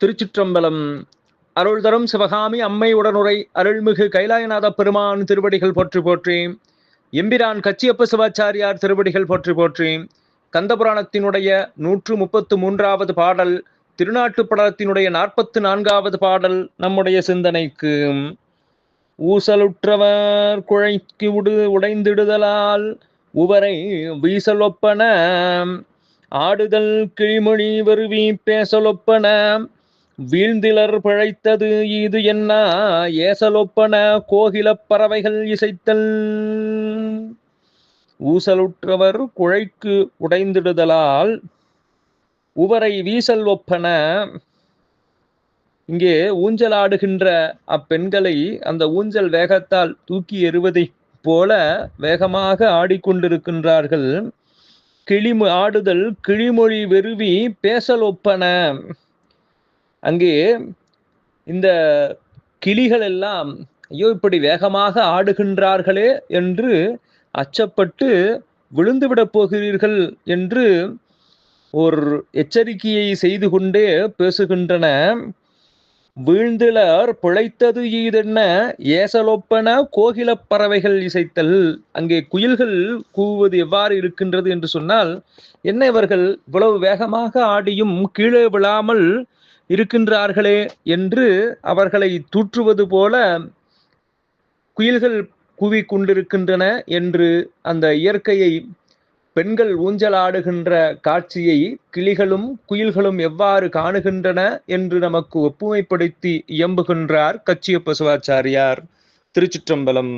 திருச்சிற்றம்பலம். அருள்தரும் சிவகாமி அம்மை உடனுரை அருள்மிகு கைலாயநாத பெருமான் திருவடிகள் போற்றி போற்றி. எம்பிரான் கச்சியப்ப சிவாச்சாரியார் திருவடிகள் போற்றி போற்றி. கந்தபுராணத்தினுடைய நூற்று முப்பத்து மூன்றாவது பாடல் திருநாட்டுப்படலத்தினுடைய நாற்பத்து நான்காவது பாடல் நம்முடைய சிந்தனைக்கு. ஊசலுற்றவர் குழைக்கு உடு உடைந்திடுதலால் உவரை வீசலொப்பன. ஆடுதல் கிழிமொழி வருவி பேசலொப்பன. வீழ்ந்திலர் பிழைத்தது இது என்ன? ஏசலொப்பன கோகிலப் பறவைகள் இசைத்தல். ஊசலுற்றவர் குழைக்கு உடைந்திடுதலால் உவரை வீசல் ஒப்பன. இங்கே ஊஞ்சலாடுகின்ற அப்பெண்களை அந்த ஊஞ்சல் வேகத்தால் தூக்கி எறிவதைப் போல வேகமாக ஆடிக்கொண்டிருக்கின்றார்கள். கிளிமு ஆடுதல் கிளிமொழி வெறுவி பேசல் ஒப்பன அங்கே இந்த கிளிகள் எல்லாம் ஐயோ இப்படி வேகமாக ஆடுகின்றார்களே என்று அச்சப்பட்டு விழுந்துவிடப் போகிறீர்கள் என்று ஒரு எச்சரிக்கையை செய்து கொண்டே பேசுகின்றன. வீழ்ந்திலர் பிழைத்தது ஈதென்ன? ஏசலொப்பன கோகிலப் பறவைகள் இசைத்தல். அங்கே குயில்கள் கூவுவது எவ்வாறு இருக்கின்றது? என்று சொன்னால் என்ன இவர்கள் இவ்வளவு வேகமாக ஆடியும் கீழே விழாமல் இருக்கின்றார்களே என்று அவர்களை தூற்றுவது போல குயில்கள் குவி கொண்டிருக்கின்றன என்று அந்த இயற்கையை பெண்கள் ஊஞ்சலாடுகின்ற காட்சியை கிளிகளும் குயில்களும் எவ்வாறு காணுகின்றன என்று நமக்கு ஒப்புமைப்படுத்தி இயம்புகின்றார் கச்சியப்ப சிவாச்சாரியார். திருச்சிற்றம்பலம்.